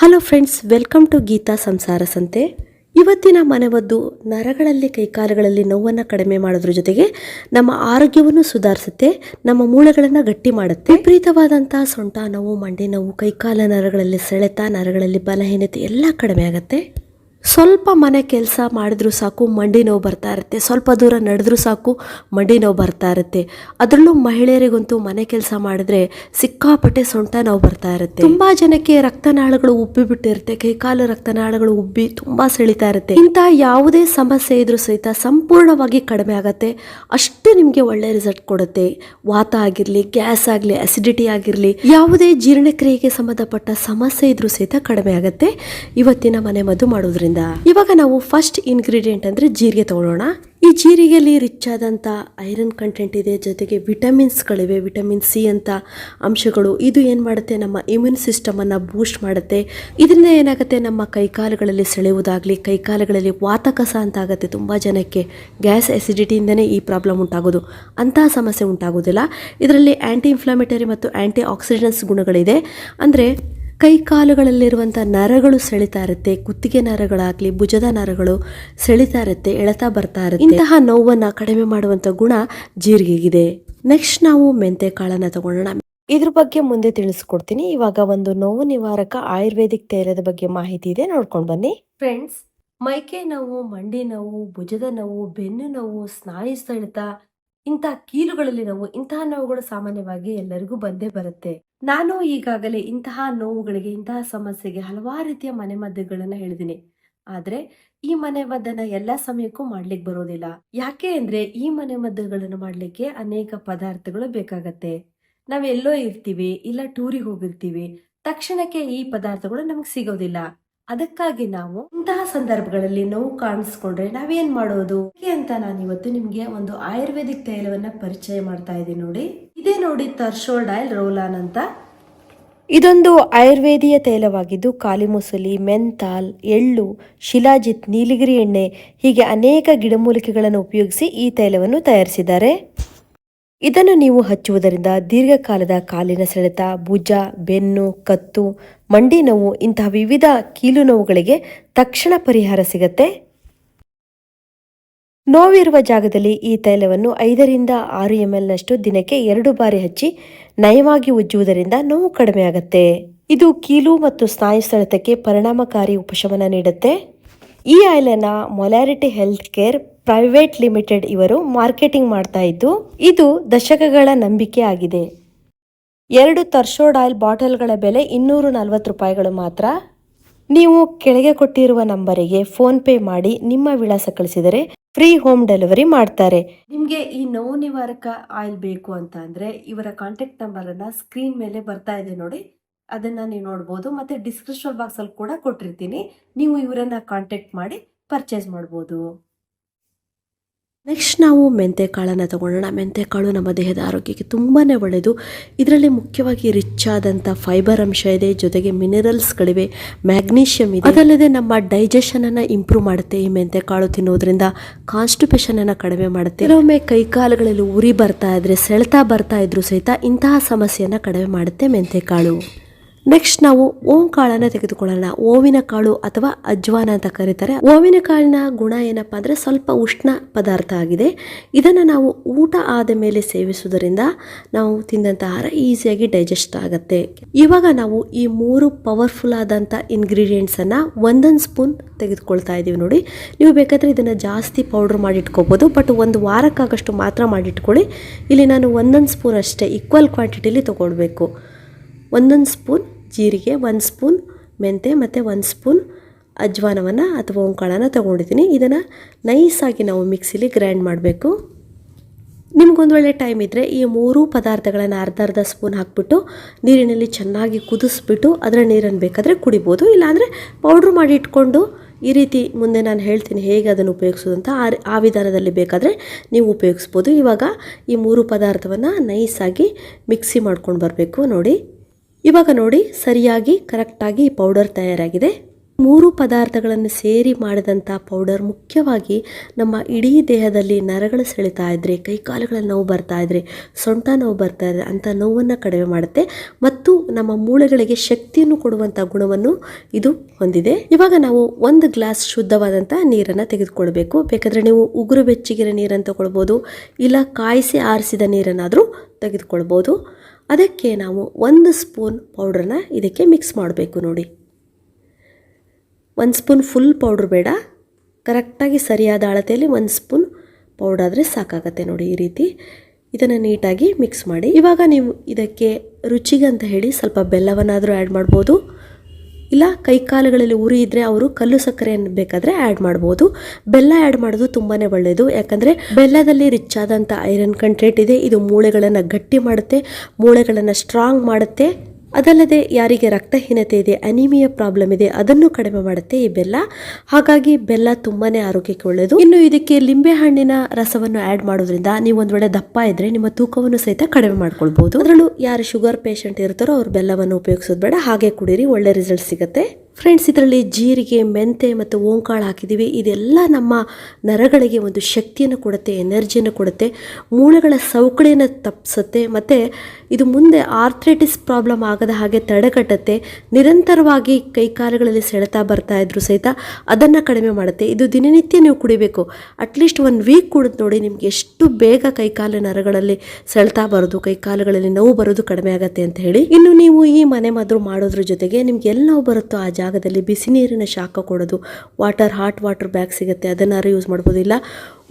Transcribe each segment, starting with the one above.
Hello friends welcome to Geetha Samsara Sante ಇವತ್ತಿನ ಮನೆಮದ್ದು ನರಗಳಲ್ಲಿ, ಕೈಕಾಲುಗಳಲ್ಲಿ ನೋವನ್ನು ಕಡಿಮೆ ಮಾಡೋದ್ರ ಜೊತೆಗೆ ನಮ್ಮ ಆರೋಗ್ಯವನ್ನು ಸುಧಾರಿಸುತ್ತೆ, ನಮ್ಮ ಮೂಳೆಗಳನ್ನು ಗಟ್ಟಿ ಮಾಡುತ್ತೆ. ವಿಪರೀತವಾದಂತಹ ಸೊಂಟ ನೋವು, ಮಂಡಿ ನೋವು, ಕೈಕಾಲ ನರಗಳಲ್ಲಿ ಸೆಳೆತ, ನರಗಳಲ್ಲಿ ಬಲಹೀನತೆ ಎಲ್ಲ ಕಡಿಮೆ ಆಗುತ್ತೆ. ಸ್ವಲ್ಪ ಮನೆ ಕೆಲಸ ಮಾಡಿದ್ರೂ ಸಾಕು, ಮಂಡಿ ನೋವು ಬರ್ತಾ ಇರುತ್ತೆ. ಸ್ವಲ್ಪ ದೂರ ನಡೆದ್ರೂ ಸಾಕು, ಮಂಡಿ ನೋವು ಬರ್ತಾ ಇರುತ್ತೆ. ಅದರಲ್ಲೂ ಮಹಿಳೆಯರಿಗಂತೂ ಮನೆ ಕೆಲಸ ಮಾಡಿದ್ರೆ ಸಿಕ್ಕಾಪಟ್ಟೆ ಸೊಂಟ ನೋವು ಬರ್ತಾ ಇರುತ್ತೆ. ತುಂಬಾ ಜನಕ್ಕೆ ರಕ್ತನಾಳಗಳು ಉಬ್ಬಿ ಬಿಟ್ಟಿರುತ್ತೆ. ಕೈಕಾಲು ರಕ್ತನಾಳಗಳು ಉಬ್ಬಿ ತುಂಬಾ ಸೆಳಿತಾ ಇರುತ್ತೆ. ಇಂಥ ಯಾವುದೇ ಸಮಸ್ಯೆ ಇದ್ರೂ ಸಹಿತ ಸಂಪೂರ್ಣವಾಗಿ ಕಡಿಮೆ ಆಗತ್ತೆ. ಅಷ್ಟು ನಿಮಗೆ ಒಳ್ಳೆ ರಿಸಲ್ಟ್ ಕೊಡುತ್ತೆ. ವಾತ ಆಗಿರ್ಲಿ, ಗ್ಯಾಸ್ ಆಗಲಿ ಅಸಿಡಿಟಿ ಆಗಿರಲಿ, ಯಾವುದೇ ಜೀರ್ಣಕ್ರಿಯೆಗೆ ಸಂಬಂಧಪಟ್ಟ ಸಮಸ್ಯೆ ಇದ್ರೂ ಸಹಿತ ಕಡಿಮೆ ಆಗತ್ತೆ. ಇವತ್ತಿನ ಮನೆ ಮದ್ದು ಮಾಡೋದ್ರಿಂದ. ಇವಾಗ ನಾವು ಫಸ್ಟ್ ಇಂಗ್ರೀಡಿಯೆಂಟ್ ಅಂದ್ರೆ ಜೀರಿಗೆ ತಗೊಳ್ಳೋಣ. ಈ ಜೀರಿಗೆಯಲ್ಲಿ ರಿಚ್ ಆದಂತ ಐರನ್ ಕಂಟೆಂಟ್ ಇದೆ, ಜೊತೆಗೆ ವಿಟಮಿನ್ಸ್ಗಳಿವೆ ವಿಟಮಿನ್ ಸಿ ಅಂತ ಅಂಶಗಳು. ಇದು ಏನು ಮಾಡುತ್ತೆ? ನಮ್ಮ ಇಮ್ಯೂನ್ ಸಿಸ್ಟಮ್ ಅನ್ನ ಬೂಸ್ಟ್ ಮಾಡುತ್ತೆ. ಇದರಿಂದ ಏನಾಗುತ್ತೆ? ನಮ್ಮ ಕೈಕಾಲುಗಳಲ್ಲಿ ಸೆಳೆಯುವುದಾಗ್ಲಿ, ಕೈಕಾಲುಗಳಲ್ಲಿ ವಾತಕಸ ಅಂತ ಆಗುತ್ತೆ. ತುಂಬ ಜನಕ್ಕೆ ಗ್ಯಾಸ್ ಎಸಿಡಿಟಿಯಿಂದನೇ ಈ ಪ್ರಾಬ್ಲಮ್ ಉಂಟಾಗೋದು. ಅಂತಹ ಸಮಸ್ಯೆ ಉಂಟಾಗೋದಿಲ್ಲ. ಇದರಲ್ಲಿ ಆಂಟಿ ಇನ್ಫ್ಲಾಮೇಟರಿ ಮತ್ತು ಆಂಟಿ ಆಕ್ಸಿಡೆಂಟ್ಸ್ ಗುಣಗಳಿದೆ. ಅಂದರೆ ಕೈ ಕಾಲುಗಳಲ್ಲಿರುವಂಥ ನರಗಳು ಸೆಳಿತಾ ಇರುತ್ತೆ, ಕುತ್ತಿಗೆ ನರಗಳಾಗಲಿ, ಭುಜದ ನರಗಳು ಸೆಳಿತಾ ಇರುತ್ತೆ, ಎಳೆತಾ ಬರ್ತಾ ಇರುತ್ತೆ. ಇಂತಹ ನೋವನ್ನು ಕಡಿಮೆ ಮಾಡುವಂಥ ಗುಣ ಜೀರಿಗೆಗಿದೆ. ನೆಕ್ಸ್ಟ್ ನಾವು ಮೆಂತೆ ಕಾಳನ್ನು ತಗೊಳ್ಳೋಣ. ಇದ್ರ ಬಗ್ಗೆ ಮುಂದೆ ತಿಳಿಸ್ಕೊಡ್ತೀನಿ. ಇವಾಗ ಒಂದು ನೋವು ನಿವಾರಕ ಆಯುರ್ವೇದಿಕ್ ತೈಲದ ಬಗ್ಗೆ ಮಾಹಿತಿ ಇದೆ. ನೋಡ್ಕೊಂಡು ಬನ್ನಿ. ಫ್ರೆಂಡ್ಸ್ ಮೈಕೆ ನೋವು, ಮಂಡಿ ನೋವು, ಭುಜದ ನೋವು, ಬೆನ್ನು ನೋವು, ಸ್ನಾಯು ಸೆಳೆತ ಇಂತಹ ಕೀಲುಗಳಲ್ಲಿ ನೋವು, ಇಂತಹ ನೋವುಗಳು ಸಾಮಾನ್ಯವಾಗಿ ಎಲ್ಲರಿಗೂ ಬಂದೇ ಬರುತ್ತೆ. ನಾನು ಈಗಾಗಲೇ ಇಂತಹ ನೋವುಗಳಿಗೆ, ಇಂತಹ ಸಮಸ್ಯೆಗೆ ಹಲವಾರು ರೀತಿಯ ಮನೆಮದ್ದುಗಳನ್ನ ಹೇಳಿದ್ದೀನಿ. ಆದ್ರೆ ಈ ಮನೆಮದ್ದನ್ನ ಎಲ್ಲಾ ಸಮಯಕ್ಕೂ ಮಾಡ್ಲಿಕ್ಕೆ ಬರೋದಿಲ್ಲ. ಯಾಕೆ ಅಂದ್ರೆ ಈ ಮನೆಮದ್ದುಗಳನ್ನು ಮಾಡ್ಲಿಕ್ಕೆ ಅನೇಕ ಪದಾರ್ಥಗಳು ಬೇಕಾಗತ್ತೆ. ನಾವೆಲ್ಲೋ ಇರ್ತೀವಿ, ಇಲ್ಲ ಟೂರಿಗೆ ಹೋಗಿರ್ತೀವಿ, ತಕ್ಷಣಕ್ಕೆ ಈ ಪದಾರ್ಥಗಳು ನಮ್ಗೆ ಸಿಗೋದಿಲ್ಲ. ಅದಕ್ಕಾಗಿ ನಾವು ಇಂತಹ ಸಂದರ್ಭಗಳಲ್ಲಿ ನೋವು ಕಾಣಿಸ್ಕೊಂಡ್ರೆ ನಾವೇನ್ ಮಾಡೋದು? ಅಂತ ನಾನು ಇವತ್ತು ನಿಮ್ಗೆ ಒಂದು ಆಯುರ್ವೇದಿಕ್ ತೈಲವನ್ನ ಪರಿಚಯ ಮಾಡ್ತಾ ಇದ್ದೀನಿ ನೋಡಿ. ಇದೇ ನೋಡಿ ತರ್ಶೋಲ್ಡ್ ಆಯಿಲ್ ರೋಲಾನ್ ಅಂತ. ಇದೊಂದು ಆಯುರ್ವೇದಿಯ ತೈಲವಾಗಿದ್ದು ಕಾಲಿಮುಸಲಿ ಮೆಂತಾಲ್ ಎಳ್ಳು, ಶಿಲಾಜಿತ್, ನೀಲಗಿರಿ ಎಣ್ಣೆ ಹೀಗೆ ಅನೇಕ ಗಿಡಮೂಲಿಕೆಗಳನ್ನು ಉಪಯೋಗಿಸಿ ಈ ತೈಲವನ್ನು ತಯಾರಿಸಿದ್ದಾರೆ. ಇದನ್ನು ನೀವು ಹಚ್ಚುವುದರಿಂದ ದೀರ್ಘಕಾಲದ ಕಾಲಿನ ಸೆಳೆತ, ಭುಜ, ಬೆನ್ನು, ಕತ್ತು, ಮಂಡಿ ನೋವು, ಇಂತಹ ವಿವಿಧ ಕೀಲು ನೋವುಗಳಿಗೆ ತಕ್ಷಣ ಪರಿಹಾರ ಸಿಗತ್ತೆ. ನೋವಿರುವ ಜಾಗದಲ್ಲಿ ಈ ತೈಲವನ್ನು ಐದರಿಂದ ಆರು ಎಂ ಎಲ್ನಷ್ಟು ದಿನಕ್ಕೆ ಎರಡು ಬಾರಿ ಹಚ್ಚಿ ನಯವಾಗಿ ಉಜ್ಜುವುದರಿಂದ ನೋವು ಕಡಿಮೆಯಾಗುತ್ತೆ. ಇದು ಕೀಲು ಮತ್ತು ಸ್ನಾಯು ಸೆಳೆತಕ್ಕೆ ಪರಿಣಾಮಕಾರಿ ಉಪಶಮನ ನೀಡುತ್ತೆ. ಈ ಆಯಿಲನ್ನ Molarity health care private limited ಇವರು ಮಾರ್ಕೆಟಿಂಗ್ ಮಾಡ್ತಾ ಇದ್ದು, ಇದು ದಶಕಗಳ ನಂಬಿಕೆ ಆಗಿದೆ. ಎರಡು ತರ್ಶೋಡ್ ಆಯಿಲ್ ಬಾಟಲ್ಗಳ ಬೆಲೆ ಇನ್ನೂರು ನಲವತ್ತು ರೂಪಾಯಿಗಳು ಮಾತ್ರ. ನೀವು ಕೆಳಗೆ ಕೊಟ್ಟಿರುವ ನಂಬರಿಗೆ ಫೋನ್ ಪೇ ಮಾಡಿ ನಿಮ್ಮ ವಿಳಾಸ ಕಳಿಸಿದರೆ ಫ್ರೀ ಹೋಮ್ ಡೆಲಿವರಿ ಮಾಡ್ತಾರೆ. ನಿಮಗೆ ಈ ನೋವು ನಿವಾರಕ ಆಯಿಲ್ ಬೇಕು ಅಂತ ಅಂದರೆ ಇವರ ಕಾಂಟ್ಯಾಕ್ಟ್ ನಂಬರನ್ನು ಸ್ಕ್ರೀನ್ ಮೇಲೆ ಬರ್ತಾ ಇದೆ ನೋಡಿ. ಅದನ್ನ ನೀವು ನೋಡ್ಬೋದು. ಮತ್ತೆ ಡಿಸ್ಕ್ರಿಪ್ಷನ್ ಬಾಕ್ಸ್ ಅಲ್ಲಿ ಕೂಡ ಕೊಟ್ಟಿರ್ತೀನಿ. ನೀವು ಇವರನ್ನ ಕಾಂಟ್ಯಾಕ್ಟ್ ಮಾಡಿ ಪರ್ಚೇಸ್ ಮಾಡ್ಬೋದು. ನೆಕ್ಸ್ಟ್ ನಾವು ಮೆಂತೆ ಕಾಳನ್ನು ತಗೊಳ್ಳೋಣ. ಮೆಂತೆ ಕಾಳು ನಮ್ಮ ದೇಹದ ಆರೋಗ್ಯಕ್ಕೆ ತುಂಬಾ ಒಳ್ಳೆಯದು. ಇದರಲ್ಲಿ ಮುಖ್ಯವಾಗಿ ರಿಚ್ ಆದಂಥ ಫೈಬರ್ ಅಂಶ ಇದೆ. ಜೊತೆಗೆ ಮಿನರಲ್ಸ್ಗಳಿವೆ ಮ್ಯಾಗ್ನೀಷಿಯಮ್ ಇದೆ. ಅದಲ್ಲದೆ ನಮ್ಮ ಡೈಜೆಷನನ್ನು ಇಂಪ್ರೂವ್ ಮಾಡುತ್ತೆ. ಈ ಮೆಂತೆ ಕಾಳು ತಿನ್ನೋದ್ರಿಂದ ಕಾನ್ಸ್ಟಿಪೇಷನನ್ನು ಕಡಿಮೆ ಮಾಡುತ್ತೆ. ಕೆಲವೊಮ್ಮೆ ಕೈಕಾಲುಗಳಲ್ಲಿ ಉರಿ ಬರ್ತಾ ಇದ್ರೆ, ಸೆಳೆತ ಬರ್ತಾ ಇದ್ರು ಸಹಿತ ಇಂತಹ ಸಮಸ್ಯೆಯನ್ನು ಕಡಿಮೆ ಮಾಡುತ್ತೆ ಮೆಂತೆ ಕಾಳು. ನೆಕ್ಸ್ಟ್ ನಾವು ಓಂ ಕಾಳನ್ನ ತೆಗೆದುಕೊಳ್ಳೋಣ. ಓವಿನ ಕಾಳು ಅಥವಾ ಅಜ್ವಾನ ಅಂತ ಕರೀತಾರೆ. ಓವಿನ ಕಾಳಿನ ಗುಣ ಏನಪ್ಪಾ ಅಂದ್ರೆ ಸ್ವಲ್ಪ ಉಷ್ಣ ಪದಾರ್ಥ ಆಗಿದೆ. ಇದನ್ನು ನಾವು ಊಟ ಆದ ಮೇಲೆ ಸೇವಿಸುವುದರಿಂದ ನಾವು ತಿಂದಂಥ ಆಹಾರ ಈಸಿಯಾಗಿ ಡೈಜೆಸ್ಟ್ ಆಗುತ್ತೆ. ಇವಾಗ ನಾವು ಈ ಮೂರು ಪವರ್ಫುಲ್ ಆದಂಥ ಇಂಗ್ರೀಡಿಯೆಂಟ್ಸ್ ಅನ್ನ ಒಂದೊಂದು ಸ್ಪೂನ್ ತೆಗೆದುಕೊಳ್ತಾ ಇದ್ದೀವಿ ನೋಡಿ. ನೀವು ಬೇಕಾದ್ರೆ ಇದನ್ನು ಜಾಸ್ತಿ ಪೌಡರ್ ಮಾಡಿ ಇಟ್ಕೋಬೋದು. ಬಟ್ ಒಂದು ವಾರಕ್ಕಾಗಷ್ಟು ಮಾತ್ರ ಮಾಡಿಟ್ಕೊಳ್ಳಿ ಇಲ್ಲಿ ನಾನು ಒಂದೊಂದು ಸ್ಪೂನ್ ಅಷ್ಟೇ ಈಕ್ವಲ್ ಕ್ವಾಂಟಿಟಿಲಿ ತಗೊಳ್ಬೇಕು. ಒಂದೊಂದು ಸ್ಪೂನ್ ಜೀರಿಗೆ ಒಂದು ಸ್ಪೂನ್ ಮೆಂತೆ ಮತ್ತು ಒಂದು ಸ್ಪೂನ್ ಅಜ್ವಾನವನ್ನು ಅಥವಾ ಓಂಕಾಳನ ತೊಗೊಂಡಿದ್ದೀನಿ. ಇದನ್ನು ನೈಸಾಗಿ ನಾವು ಮಿಕ್ಸಿಲಿ ಗ್ರೈಂಡ್ ಮಾಡಬೇಕು. ನಿಮ್ಗೊಂದು ಒಳ್ಳೆ ಟೈಮ್ ಇದ್ದರೆ ಈ ಮೂರು ಪದಾರ್ಥಗಳನ್ನು ಅರ್ಧ ಅರ್ಧ ಸ್ಪೂನ್ ಹಾಕ್ಬಿಟ್ಟು ನೀರಿನಲ್ಲಿ ಚೆನ್ನಾಗಿ ಕುದಿಸ್ಬಿಟ್ಟು ಅದರ ನೀರನ್ನು ಬೇಕಾದರೆ ಕುಡಿಬೋದು. ಇಲ್ಲಾಂದರೆ ಪೌಡ್ರ್ ಮಾಡಿ ಇಟ್ಕೊಂಡು ಈ ರೀತಿ ಮುಂದೆ ನಾನು ಹೇಳ್ತೀನಿ ಹೇಗೆ ಅದನ್ನು ಉಪಯೋಗಿಸೋದು ಅಂತ ಆ ವಿಧಾನದಲ್ಲಿ ಬೇಕಾದರೆ ನೀವು ಉಪಯೋಗಿಸ್ಬೋದು. ಇವಾಗ ಈ ಮೂರು ಪದಾರ್ಥವನ್ನು ನೈಸಾಗಿ ಮಿಕ್ಸಿ ಮಾಡ್ಕೊಂಡು ಬರಬೇಕು ನೋಡಿ. ಇವಾಗ ನೋಡಿ ಸರಿಯಾಗಿ ಕರೆಕ್ಟಾಗಿ ಪೌಡರ್ ತಯಾರಾಗಿದೆ. ಮೂರು ಪದಾರ್ಥಗಳನ್ನು ಸೇರಿ ಮಾಡಿದಂಥ ಪೌಡರ್ ಮುಖ್ಯವಾಗಿ ನಮ್ಮ ಇಡೀ ದೇಹದಲ್ಲಿ ನರಗಳು ಸೆಳಿತಾ ಇದ್ರೆ ಕೈಕಾಲುಗಳ ನೋವು ಬರ್ತಾ ಇದ್ರೆ, ಸೊಂಟ ನೋವು ಬರ್ತಾ ಇದ್ರೆ ಅಂಥ ನೋವನ್ನು ಕಡಿಮೆ ಮಾಡುತ್ತೆ. ಮತ್ತು ನಮ್ಮ ಮೂಳೆಗಳಿಗೆ ಶಕ್ತಿಯನ್ನು ಕೊಡುವಂಥ ಗುಣವನ್ನು ಇದು ಹೊಂದಿದೆ. ಇವಾಗ ನಾವು ಒಂದು ಗ್ಲಾಸ್ ಶುದ್ಧವಾದಂಥ ನೀರನ್ನು ತೆಗೆದುಕೊಳ್ಬೇಕು. ಬೇಕಾದರೆ ನೀವು ಉಗುರು ಬೆಚ್ಚಗಿರೋ ನೀರನ್ನು ತಗೊಳ್ಬೋದು, ಇಲ್ಲ ಕಾಯಿಸಿ ಆರಿಸಿದ ನೀರನ್ನಾದರೂ ತೆಗೆದುಕೊಳ್ಬೋದು. ಅದಕ್ಕೆ ನಾವು ಒಂದು ಸ್ಪೂನ್ ಪೌಡ್ರನ್ನ ಇದಕ್ಕೆ ಮಿಕ್ಸ್ ಮಾಡಬೇಕು ನೋಡಿ. ಒಂದು ಸ್ಪೂನ್ ಫುಲ್ ಪೌಡ್ರ್ ಬೇಡ. ಕರೆಕ್ಟಾಗಿ ಸರಿಯಾದ ಅಳತೆಯಲ್ಲಿ ಒಂದು ಸ್ಪೂನ್ ಪೌಡರ್ ಆದರೆ ಸಾಕಾಗತ್ತೆ ನೋಡಿ ಈ ರೀತಿ. ಇದನ್ನು ನೀಟಾಗಿ ಮಿಕ್ಸ್ ಮಾಡಿ. ಇವಾಗ ನೀವು ಇದಕ್ಕೆ ರುಚಿಗೆ ಅಂತ ಹೇಳಿ ಸ್ವಲ್ಪ ಬೆಲ್ಲವನ್ನಾದರೂ ಆ್ಯಡ್ ಮಾಡ್ಬೋದು. ಇಲ್ಲ, ಕೈಕಾಲುಗಳಲ್ಲಿ ಉರಿ ಇದ್ದರೆ ಅವರು ಕಲ್ಲು ಸಕ್ಕರೆಯನ್ನು ಬೇಕಾದರೆ ಆ್ಯಡ್ ಮಾಡ್ಬೋದು. ಬೆಲ್ಲ ಆ್ಯಡ್ ಮಾಡೋದು ತುಂಬಾ ಒಳ್ಳೆಯದು ಯಾಕಂದರೆ ಬೆಲ್ಲದಲ್ಲಿ ರಿಚ್ ಆದಂಥ ಐರನ್ ಕಂಟೆಂಟ್ ಇದೆ. ಇದು ಮೂಳೆಗಳನ್ನು ಗಟ್ಟಿ ಮಾಡುತ್ತೆ. ಮೂಳೆಗಳನ್ನು ಸ್ಟ್ರಾಂಗ್ ಮಾಡುತ್ತೆ. ಅದಲ್ಲದೆ ಯಾರಿಗೆ ರಕ್ತಹೀನತೆ ಇದೆ ಅನಿಮಿಯಾ ಪ್ರಾಬ್ಲಮ್ ಇದೆ ಅದನ್ನು ಕಡಿಮೆ ಮಾಡುತ್ತೆ ಈ ಬೆಲ್ಲ. ಹಾಗಾಗಿ ಬೆಲ್ಲ ತುಂಬಾನೇ ಆರೋಗ್ಯಕ್ಕೆ ಒಳ್ಳೆಯದು ಇನ್ನು ಇದಕ್ಕೆ ಲಿಂಬೆ ಹಣ್ಣಿನ ರಸವನ್ನು ಆ್ಯಡ್ ಮಾಡೋದ್ರಿಂದ ನೀವು ಒಂದು ವೇಳೆ ದಪ್ಪ ಇದ್ರೆ ನಿಮ್ಮ ತೂಕವನ್ನು ಸಹಿತ ಕಡಿಮೆ ಮಾಡ್ಕೊಳ್ಬಹುದು ಅದರಲ್ಲೂ ಯಾರು ಶುಗರ್ ಪೇಷಂಟ್ ಇರ್ತಾರೋ ಅವ್ರು ಬೆಲ್ಲವನ್ನು ಉಪಯೋಗಿಸೋದು ಬೇಡ, ಹಾಗೆ ಕುಡೀರಿ, ಒಳ್ಳೆ ರಿಸಲ್ಟ್ ಸಿಗುತ್ತೆ. ಫ್ರೆಂಡ್ಸ್ ಇದರಲ್ಲಿ ಜೀರಿಗೆ, ಮೆಂತೆ ಮತ್ತು ಓಂಕಾಳು ಹಾಕಿದ್ದೀವಿ. ಇದೆಲ್ಲ ನಮ್ಮ ನರಗಳಿಗೆ ಒಂದು ಶಕ್ತಿಯನ್ನು ಕೊಡುತ್ತೆ, ಎನರ್ಜಿಯನ್ನು ಕೊಡುತ್ತೆ, ಮೂಳೆಗಳ ಸೌಕಳಿಯನ್ನು ತಪ್ಪಿಸುತ್ತೆ, ಮತ್ತು ಇದು ಮುಂದೆ ಆರ್ಥ್ರೈಟಿಸ್ ಪ್ರಾಬ್ಲಮ್ ಆಗದ ಹಾಗೆ ತಡೆಗಟ್ಟುತ್ತೆ, ನಿರಂತರವಾಗಿ ಕೈಕಾಲುಗಳಲ್ಲಿ ಸೆಳೆತ ಬರ್ತಾ ಇದ್ರು ಸಹಿತ ಅದನ್ನು ಕಡಿಮೆ ಮಾಡುತ್ತೆ. ಇದು ದಿನನಿತ್ಯ ನೀವು ಕುಡಿಬೇಕು. ಅಟ್ಲೀಸ್ಟ್ ಒಂದು ವೀಕ್ ಕುಡಿದು ನೋಡಿ ನಿಮ್ಗೆ ಎಷ್ಟು ಬೇಗ ಕೈಕಾಲು ನರಗಳಲ್ಲಿ ಸೆಳೆತ ಬರೋದು, ಕೈಕಾಲುಗಳಲ್ಲಿ ನೋವು ಬರೋದು ಕಡಿಮೆ ಆಗುತ್ತೆ ಅಂತ ಹೇಳಿ. ಇನ್ನು ನೀವು ಈ ಮನೆ ಮಾಡೋದ್ರ ಜೊತೆಗೆ ನಿಮ್ಗೆ ಎಲ್ಲಿ ನೋವು ಬರುತ್ತೋ ಆ ಜಾಗದಲ್ಲಿ ಬಿಸಿ ನೀರಿನ ಶಾಖ ಕೊಡೋದು, ವಾಟರ್, ಹಾಟ್ ವಾಟರ್ ಬ್ಯಾಗ್ ಸಿಗುತ್ತೆ, ಅದನ್ನಾರು ಯೂಸ್ ಮಾಡ್ಬೋದು. ಇಲ್ಲ,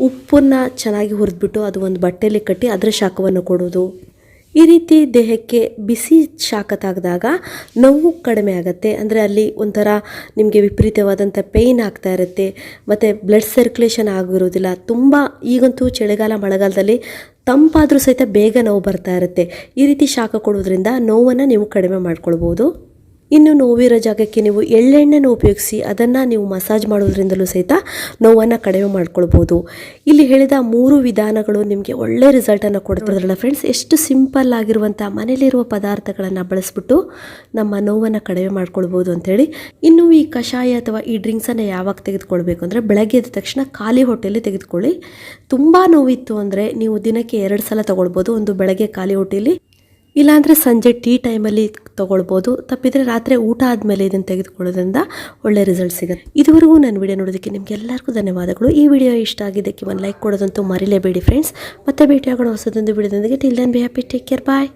ಉಪ್ಪನ್ನು ಚೆನ್ನಾಗಿ ಹುರಿದ್ಬಿಟ್ಟು ಅದು ಒಂದು ಬಟ್ಟೆಯಲ್ಲಿ ಕಟ್ಟಿ ಅದರ ಶಾಖವನ್ನು ಕೊಡೋದು. ಈ ರೀತಿ ದೇಹಕ್ಕೆ ಬಿಸಿ ಶಾಖ ತಾಗಿದಾಗ ನೋವು ಕಡಿಮೆ ಆಗುತ್ತೆ. ಅಂದರೆ ಅಲ್ಲಿ ಒಂಥರ ನಿಮಗೆ ವಿಪರೀತವಾದಂಥ ಪೇಯ್ನ್ ಆಗ್ತಾ ಇರುತ್ತೆ. ಮತ್ತು ಬ್ಲಡ್ ಸರ್ಕ್ಯುಲೇಷನ್ ಆಗಿರೋದಿಲ್ಲ ತುಂಬ ಈಗಂತೂ ಚಳಿಗಾಲ, ಮಳೆಗಾಲದಲ್ಲಿ ತಂಪಾದರೂ ಸಹಿತ ಬೇಗ ನೋವು ಬರ್ತಾ ಇರುತ್ತೆ. ಈ ರೀತಿ ಶಾಖ ಕೊಡೋದ್ರಿಂದ ನೋವನ್ನು ನೀವು ಕಡಿಮೆ ಮಾಡ್ಕೊಳ್ಬೋದು. ಇನ್ನು ನೋವಿರೋ ಜಾಗಕ್ಕೆ ನೀವು ಎಳ್ಳೆಣ್ಣೆನ ಉಪಯೋಗಿಸಿ ಅದನ್ನು ನೀವು ಮಸಾಜ್ ಮಾಡೋದ್ರಿಂದಲೂ ಸಹಿತ ನೋವನ್ನು ಕಡಿಮೆ ಮಾಡ್ಕೊಳ್ಬೋದು. ಇಲ್ಲಿ ಹೇಳಿದ ಮೂರು ವಿಧಾನಗಳು ನಿಮಗೆ ಒಳ್ಳೆ ರಿಸಲ್ಟನ್ನು ಕೊಡ್ತಿರೋದ್ರಲ್ಲ ಫ್ರೆಂಡ್ಸ್ ಎಷ್ಟು ಸಿಂಪಲ್ ಆಗಿರುವಂಥ ಮನೆಯಲ್ಲಿರುವ ಪದಾರ್ಥಗಳನ್ನು ಬಳಸ್ಬಿಟ್ಟು ನಮ್ಮ ನೋವನ್ನು ಕಡಿಮೆ ಮಾಡ್ಕೊಳ್ಬೋದು ಅಂಥೇಳಿ ಇನ್ನು ಈ ಕಷಾಯ ಅಥವಾ ಈ ಡ್ರಿಂಕ್ಸನ್ನು ಯಾವಾಗ ತೆಗೆದುಕೊಳ್ಬೇಕು ಅಂದರೆ ಬೆಳಗ್ಗೆ ಎದ್ದ ತಕ್ಷಣ ಖಾಲಿ ಹೊಟ್ಟೆಯಲ್ಲಿ ತೆಗೆದುಕೊಳ್ಳಿ. ತುಂಬ ನೋವಿತ್ತು ಅಂದರೆ ನೀವು ದಿನಕ್ಕೆ ಎರಡು ಸಲ ತಗೊಳ್ಬೋದು. ಒಂದು ಬೆಳಗ್ಗೆ ಖಾಲಿ ಹೊಟ್ಟೆಯಲ್ಲಿ ಇಲ್ಲಾಂದರೆ ಸಂಜೆ ಟೀ ಟೈಮಲ್ಲಿ ತೊಗೊಳ್ಬೋದು. ತಪ್ಪಿದರೆ ರಾತ್ರಿ ಊಟ ಆದಮೇಲೆ ಇದನ್ನು ತೆಗೆದುಕೊಳ್ಳೋದ್ರಿಂದ ಒಳ್ಳೆ ರಿಸಲ್ಟ್ ಸಿಗುತ್ತೆ. ಇದುವರೆಗೂ ನನ್ನ ವಿಡಿಯೋ ನೋಡೋದಕ್ಕೆ ನಿಮ್ಗೆ ಎಲ್ಲರಿಗೂ ಧನ್ಯವಾದಗಳು. ಈ ವಿಡಿಯೋ ಇಷ್ಟ ಆಗಿದ್ದಕ್ಕೆ ಒಂದು ಲೈಕ್ ಕೊಡೋದಂತೂ ಮರಿಲೇಬೇಡಿ ಫ್ರೆಂಡ್ಸ್ ಮತ್ತೆ ಭೇಟಿಯಾಗೋಣ ಹೊಸದೊಂದು ವಿಡಿಯೋದೊಂದಿಗೆ till then be happy take care bye